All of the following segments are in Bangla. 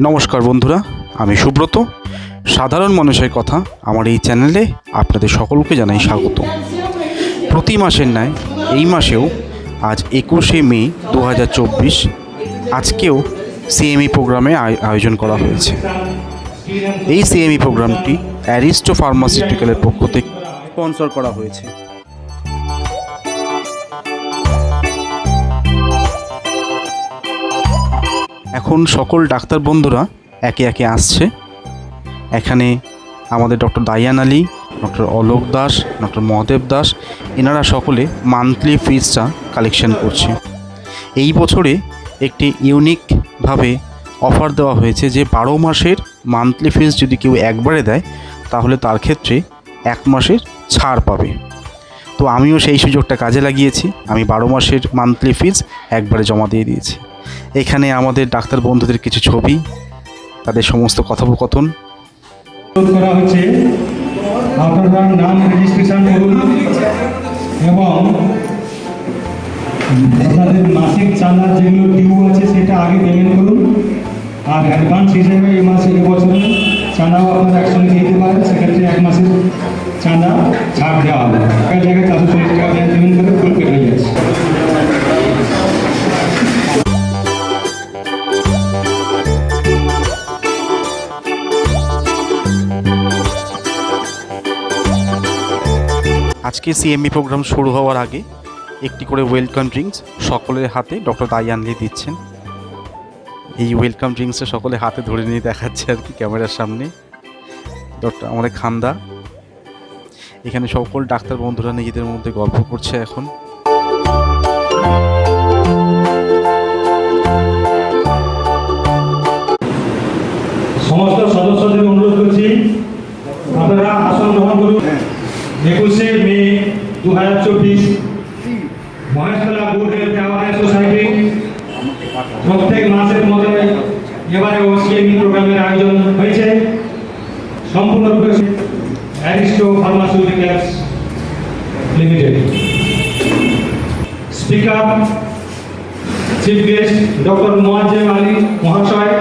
নমস্কার বন্ধুরা, আমি সুব্রত। সাধারণ মানুষের কথা আমার এই চ্যানেলে আপনাদের সকলকে জানাই স্বাগত। প্রতি মাসের ন্যায় এই মাসেও আজ একুশে মে দু হাজার চব্বিশ আজকেও সিএমই প্রোগ্রামে আয়- আয়োজন করা হয়েছে। এই সিএমই প্রোগ্রামটি অ্যারিস্টো ফার্মাসিউটিক্যালের পক্ষ থেকে স্পন্সর করা হয়েছে। এখন সকল ডাক্তার বন্ধুরা একে একে আসছে। এখানে আমাদের doctor Dayan Ali, doctor Alok Das, doctor Mahadev Das, এনারা সকলে মান্থলি ফিজটা কালেকশন করছে। এই বছরে একটি ইউনিকভাবে অফার দেওয়া হয়েছে যে বারো মাসের মান্থলি ফিজ যদি কেউ একবারে দেয়, তাহলে তার ক্ষেত্রে এক মাসের ছাড় পাবে। তো আমিও সেই সুযোগটা কাজে লাগিয়েছি। আমি বারো মাসের মান্থলি ফিজ একবারে জমা দিয়ে দিয়েছি। এখানে আমাদের ডাক্তার বন্ধুদের কিছু ছবি, তাদের সমস্ত কথোপকথন। করা হচ্ছে, আপনারা নাম রেজিস্ট্রেশন করুন এবং আপনাদের মাসিক চাঁদা যেগুলো ডিউ আছে সেটা আগে পেমেন্ট করুন। আর অ্যাডভান্স হিসেবে এই মাসে এবছরে চাঁদাও আপনারা একসঙ্গে দিতে পারেন, সেক্ষেত্রে এক মাসের চাঁদা ছাড় দেওয়া হবে। এক জায়গায় চারশো চল্লিশ টাকা পেমেন্ট করে ফুল আজকে সিএমই প্রোগ্রাম শুরু হওয়ার আগে একটি করে ওয়েলকাম ড্রিঙ্কস সকলের হাতে ডক্টর দায়ানলি দিচ্ছেন। এই ওয়েলকাম ড্রিঙ্কসটা সকলে হাতে ধরে নিয়ে দেখাচ্ছে আর কি ক্যামেরার সামনে। ডক্টর আমাদের খান্দা। এখানে সকল ডাক্তার বন্ধুরা নিজেদের মধ্যে গল্প করছে এখন। সম্পূর্ণরূপে Aristo pharmaceuticals limited. Speaker, chief guest doctor Moazzem Ali মহাশয়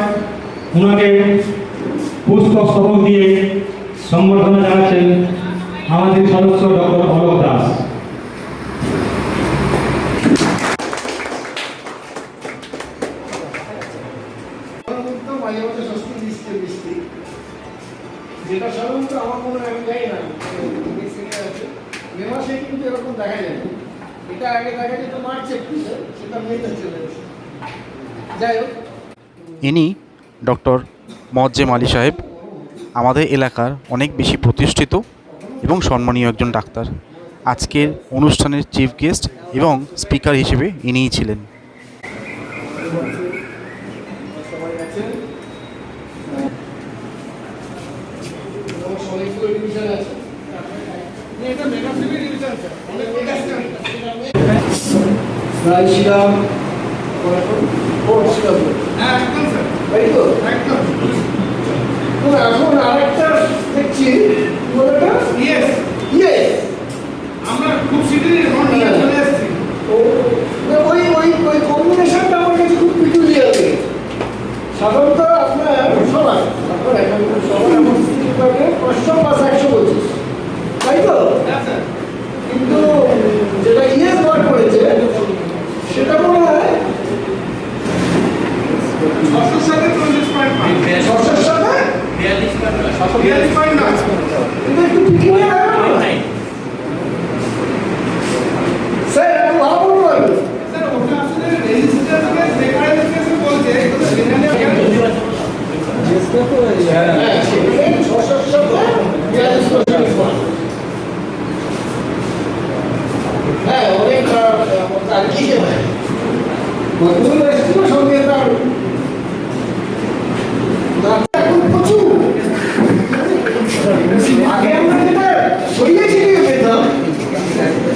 ওনাকে পুষ্পক স্তবক দিয়ে সম্বর্ধনা জানাচ্ছেন আমাদের সদস্য ডক্টর অলোক দাস। যেটা সাধারণত আমার মনে হয় আমি জানি না মে মাসে কিন্তু এরকম দেখা যায়। এটা আগে দেখা যেত মার্চ এপ্রিলে, সেটা মেতে চলে এসেছে। যাই হোক। ইনি ডক্টর মজ্জেম আলী সাহেব আমাদের এলাকার অনেক বেশি প্রতিষ্ঠিত এবং সম্মানীয় একজন ডাক্তার। আজকের অনুষ্ঠানের চিফ গেস্ট এবং স্পিকার হিসেবে ইনিই ছিলেন এবং অনেকগুলো ডিভিশন আছে এটা মেগাসিটি ডিভিশন আছে অনেক মেগাসিটি জয় শ্রীরাম হ্যাঁ তাই তো? এখন আরেকটা দেখছি। ইয়েস ইয়েস আমরা খুব শীঘ্রই এখন নিয়ে চলে এসেছি। ও ওই ওই ওই কম্বিনেশনটা আমার কাছে খুব পিকুলিয়ার লেগেছে। সাধারণত আপনার সবার আপনার এখন সবার এমন থাকে পাঁচশো পাঁচ একশো পঁচিশ। তাই তো? হ্যাঁ স্যার কিন্তু যেটা ইয়েস বার করেছে সেটা মনে হয় ছশোর সাথে চল্লিশ পয়েন্ট পাই ছশোর সাথে বিয়াল্লিশ পয়েন্ট না কিন্তু একটু পিকুলিয়ার স্যার একটু ভালো বলতে পারবেন স্যার ওটা আসলে রেজিস্টার থেকে রেফারেন্স কেসে বলছে এগুলো জেনারেল হ্যাঁ অনেক আর কি হয় কতগুলো এসেছিল সঙ্গে তার দামটা এখন প্রচুর আগে আমরা যেটা সরিয়ে ছিটিয়ে পেতাম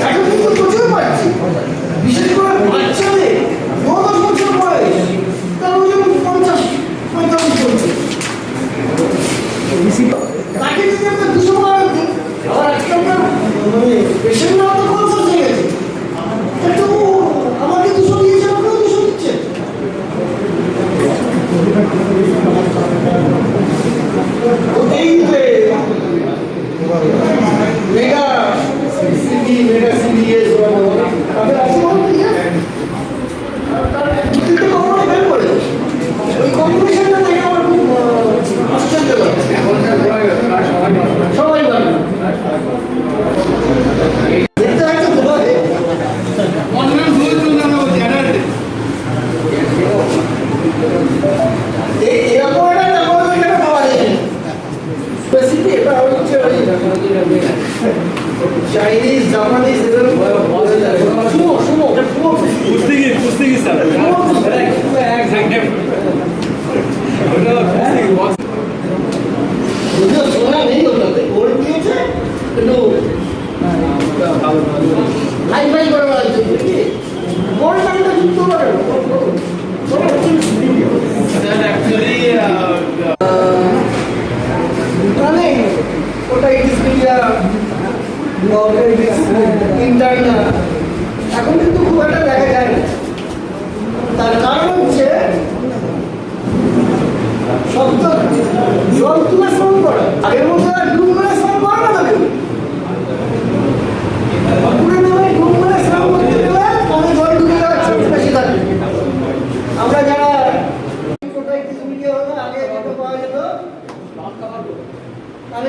এখন কিন্তু প্রচুর পাচ্ছি বিশেষ করে বাচ্চাদের ন দশ বছর বয়স তার ওজন পঞ্চাশ পঁয়তাল্লিশ চলছে তাকে যদি আমরা দুশো টাকা দিই আবার আজকে আমরা মানে পেশেন্টরা তো কনসাস হয়ে গেছে কিন্তু আমাকে দুশো দিয়েছে আপনারা দুশো দিচ্ছেন মেগা সিডি মেগা সিডিএস তাদের আছে বলতে ঠিক আছে কিন্তু কখনো ফেল করে ওই কম্পিটিশনটা দেখে আমার খুব আহ, আশ্চর্য লাগে সবাই ভালো দেখতে একটা তো ভাই অনলাইন হয়ে চলে জানা হচ্ছে অ্যাডাল্টে এই এরকম একটা আমাদের এখানে পাওয়া যায় স্পেসিফিক এটা হচ্ছে ওই চাইনিজ জাপানিজ এগুলো সুমো সুমো সুমো কুস্তিগি কুস্তিগি স্যার যদিও সোনা নেই ওটাতে গোল্ড দিয়েছে কিন্তু হাই ফাই করে বেড়াচ্ছে কি গোল্ড একটা যুক্ত করে মানে ওটা ইটিস মিডিয়া ইন্টারনা এখন কিন্তু খুব একটা দেখা যায় না তার কারণ হচ্ছে শব্দ জল তুলে শ্রম করে আগের মতো আর ডুব মেরে শ্রম করে না তো কেউ পুরো নামে ডুব মেরে শ্রম করতে গেলে কমে জল ঢুকে যাওয়ার চান্স বেশি থাকে আমরা যারা কোথায় কিছু মিডিয়া হলো আগে যেটা পাওয়া যেত কানের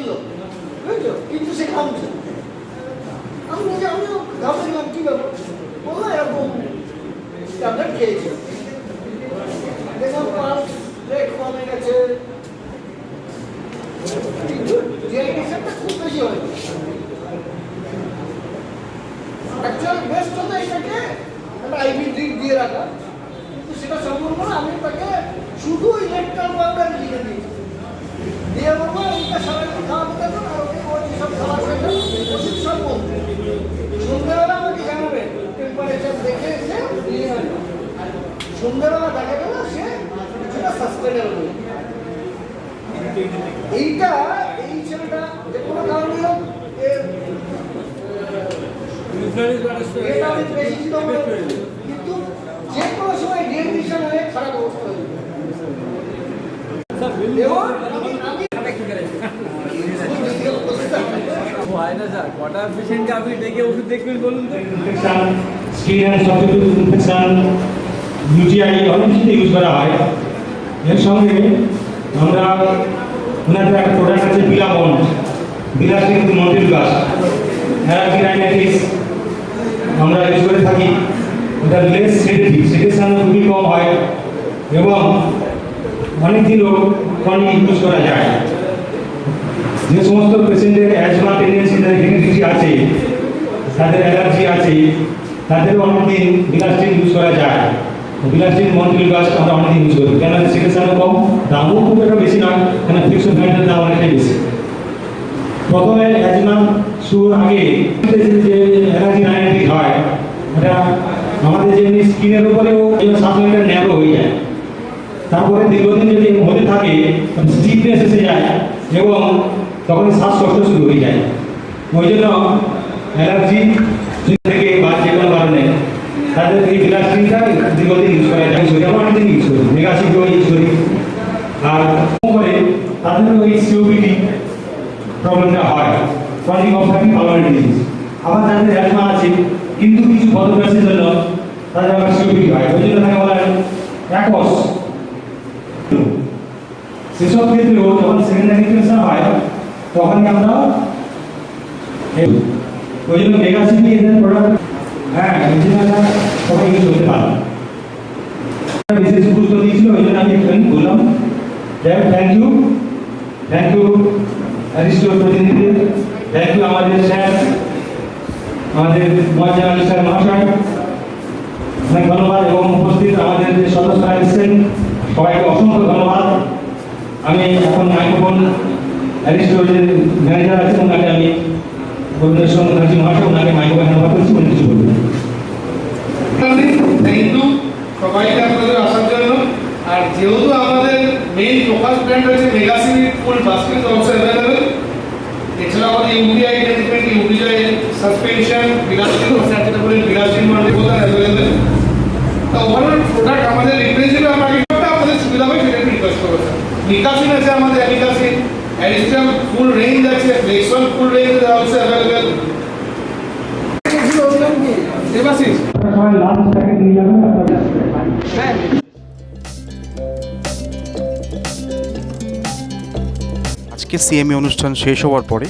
লোক বুঝছ? কিন্তু সে খামছে আমি নিজে আমিও ঘাবড়িলাম কি ব্যাপার? বলল, এরকম। ট্যাবলেট খেয়েছে দেখলাম পাঁচ রেট কমে গেছে কিন্তু ডিহাইড্রেশনটা খুব বেশি হয় অ্যাকচুয়াল বেস্ট হতো এটাকে একটা আইভি ড্রিপ দিয়ে রাখা কিন্তু সেটা সম্ভব না আমি তাকে শুধু ইলেকট্রল পাউডার লিখে দিয়েছি দিয়ে বলব এইটা সারাদিন খাওয়াতে থাকুন আর ওকে ওই যেসব খাবার খেতে ওষুধ সব বলতে সন্ধ্যেবেলা আমাকে জানাবে টেম্পারেচার দেখে এসে নিয়ে আসবে সন্ধ্যেবেলা দেখা গেল সে কিছুটা সাস্টেনেবল এইটা এই ছেলেটা যে কোনো কারণে হোক কিন্তু যে কোনো সময় ডিহাইড্রেশন হয়ে খারাপ অবস্থা হয়ে কটা পেশেন্টকে আপনি ডেকে ওষুধ দেখবেন বলুন তো। ইউটিআই অনেক কিছুতে ইউজ করা হয়। এর সঙ্গে আমরা ওনাদের একটা প্রোডাক্ট আছে বিলাবন্ড বিলাস কিন্তু মন্টিল গাছ। অ্যালার্জি আমরা ইউজ করে থাকি। ওটা লেস সেডেটিভ সেডেশন খুবই কম হয় এবং অনেক দিনও ক্রনিক ইউজ করা যায়। যে সমস্ত পেশেন্টের অ্যাজমা টেন্ডেন্সি হেরিডিটি আছে, তাদের অ্যালার্জি আছে তাদের অনেকদিন বিলাস্টিন ইউজ করা যায়। বিলাস্টিন মন্ট্রিল গাছ আমরা অনেকদিন ইউজ করি কেন সিলেকশনও কম, দামও খুব একটা বেশি নয়, কেন ফিক্সড ব্র্যান্ডের দাম অনেকটাই বেশি। প্রথমে অ্যাজমা শুরুর আগে যে অ্যালার্জি রাইনাইটিস হয়, এটা আমাদের যেমনি স্কিনের উপরেও শ্বাসনলিটা ন্যারো হয়ে যায়। তারপরে দীর্ঘদিন যদি হতে থাকে স্টিফনেস এসে যায় এবং তখন শ্বাসকষ্ট শুরু হয়ে যায়। ওই জন্য অ্যালার্জি থেকে বা যে কোনো কারণে তাদের এই বিলাসিনটা দীর্ঘদিন ইউজ করা যায় আমরা অনেকদিন ইউজ করি মেগাসিটিও ইউজ করি। আর করে তাদের ওই সিওপিডি প্রবলেমটা হয়। ক্রনিক অবস্থাকে পালনের ডিজিজ আবার যাদের অ্যাজমা আছে, কিন্তু কিছু পদব্যাসের জন্য তাদের আবার সিওপিডি হয়। ওই জন্য তাকে বলা হয় অ্যাকস সেসব ক্ষেত্রেও যখন সেকেন্ডারি ইনফেকশন হয়, তখনই আমরা ওই জন্য মেগা সিটি এদের প্রোডাক্ট হ্যাঁ ইঞ্জিনিয়াররা সবাই ইউজ ওই জন্য আমি বললাম। যাই থ্যাংক ইউ থ্যাংক ইউ অ্যারিস্টোর প্রতিনিধি থ্যাংক ইউ আমাদের স্যার আমাদের স্যার মহাশয়। অনেক ধন্যবাদ এবং উপস্থিত আমাদের যে সদস্যরা এসেছেন, সবাইকে অসংখ্য ধন্যবাদ। আমি এখন মাইক্রোফোন অ্যারিস্টোর ম্যানেজার আছেন ওনাকে আমি মুখার্জি মহাশয় ওনাকে মাইক্রোফোন হ্যান্ড করছি উনি আসার জন্য। আর যেহেতু আমাদের মেইন ফোকাস ব্র্যান্ড হচ্ছে মেগাসিনি ফুল বাস্কেট অলসো অ্যাভেলেবল এছাড়া আমাদের ইউপিআই ম্যানেজমেন্ট ইউপিআই সাসপেনশন বিলাসিন বলেন বিলাসিন মানে অ্যাভেলেবল তা ওভারঅল প্রোডাক্ট আমাদের রিপ্রেজেন্ট আমাকে আপনাদের সুবিধা হবে সেটা রিকোয়েস্ট নিকাসিন আছে আমাদের অ্যানিকাসিন অ্যাডিশনাল ফুল রেঞ্জ আছে লাঞ্চ প্যাকেট নিয়ে যাবেন আপনাদের আজকে সিএমএ অনুষ্ঠান শেষ হওয়ার পরে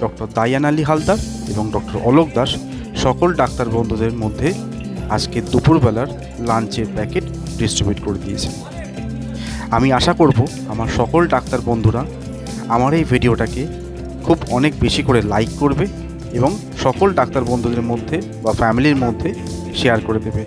ডক্টর দায়ান আলী হালদার এবং ডক্টর অলোক দাস সকল ডাক্তার বন্ধুদের মধ্যে আজকে দুপুরবেলার লাঞ্চের প্যাকেট ডিস্ট্রিবিউট করে দিয়েছেন। আমি আশা করব আমার সকল ডাক্তার বন্ধুরা আমার এই ভিডিওটাকে খুব অনেক বেশি করে লাইক করবে এবং সকল ডাক্তার বন্ধুদের মধ্যে বা ফ্যামিলির মধ্যে শেয়ার করে দেবে।